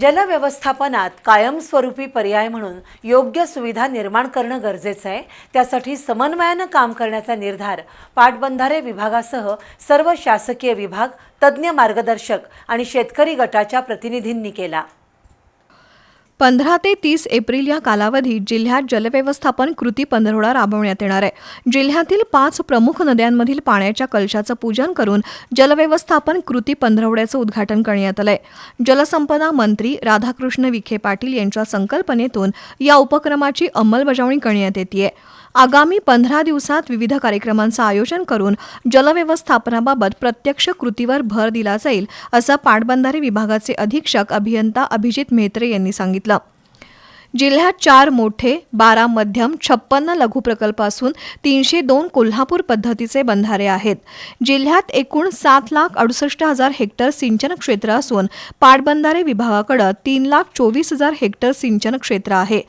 जलव्यवस्थापनात कायमस्वरूपी पर्याय म्हणून योग्य सुविधा निर्माण करणं गरजेचं आहे. त्यासाठी समन्वयानं काम करण्याचा निर्धार पाटबंधारे विभागासह सर्व शासकीय विभाग तज्ज्ञ मार्गदर्शक आणि शेतकरी गटाच्या प्रतिनिधींनी केला. पंधरा ते तीस एप्रिल या कालावधीत जिल्ह्यात जलव्यवस्थापन कृती पंधरवडा राबवण्यात येणार आहे. जिल्ह्यातील पाच प्रमुख नद्यांमधील पाण्याच्या कलशाचं पूजन करून जलव्यवस्थापन कृती पंधरवड्याचं उद्घाटन करण्यात आलंय. जलसंपदा मंत्री राधाकृष्ण विखे पाटील यांच्या संकल्पनेतून या उपक्रमाची अंमलबजावणी करण्यात येते आगामी पंधरा दिवसात विविध कार्यक्रमांचं आयोजन करून जलव्यवस्थापनाबाबत प्रत्यक्ष कृतीवर भर दिला जाईल असं पाटबंधारे विभागाचे अधीक्षक अभियंता अभिजित मेहत्रे यांनी सांगितलं. जिल्ह्यात चार मोठे बारा मध्यम छप्पन्न लघु प्रकल्प असून तीनशे दोन कोल्हापूर पद्धतीचे बंधारे आहेत. जिल्ह्यात एकूण सात लाख अडुसष्ट हजार हेक्टर सिंचन क्षेत्र असून पाटबंधारे विभागाकडे तीन लाख चोवीस हजार हेक्टर सिंचन क्षेत्र आहे.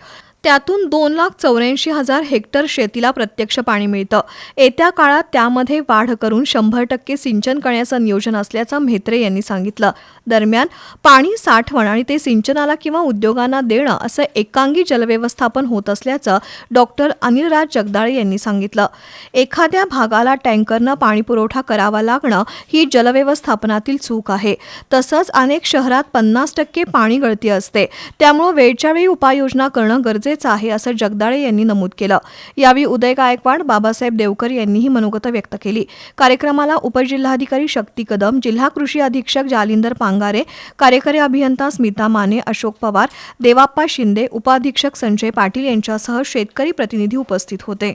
त्यातून दोन लाख चौऱ्याऐंशी हजार हेक्टर शेतीला प्रत्यक्ष पाणी मिळतं. येत्या काळात त्यामध्ये वाढ करून शंभर टक्के सिंचन करण्याचं नियोजन असल्याचं म्हेत्रे यांनी सांगितलं. दरम्यान पाणी साठवण आणि ते सिंचनाला किंवा उद्योगांना देणं असं एकांगी जलव्यवस्थापन होत असल्याचं डॉक्टर अनिलराज जगदाळे यांनी सांगितलं. एखाद्या भागाला टँकरनं पाणी पुरवठा करावा लागणं ही जलव्यवस्थापनातील चूक आहे. तसंच अनेक शहरात पन्नास टक्के पाणी गळती असते. त्यामुळे वेळच्या वेळी उपाययोजना करणं गरजेचं गरजेचं आहे असं जगदाळे यांनी नमूद केलं. यावेळी उदय गायकवाड बाबासाहेब देवकर यांनीही मनोगत व्यक्त केली. कार्यक्रमाला उपजिल्हाधिकारी शक्ती कदम जिल्हा कृषी अधीक्षक जालिंदर पांगारे कार्यकारी अभियंता स्मिता माने अशोक पवार देवाप्पा शिंदे उपाधीक्षक संजय पाटील यांच्यासह शेतकरी प्रतिनिधी उपस्थित होते.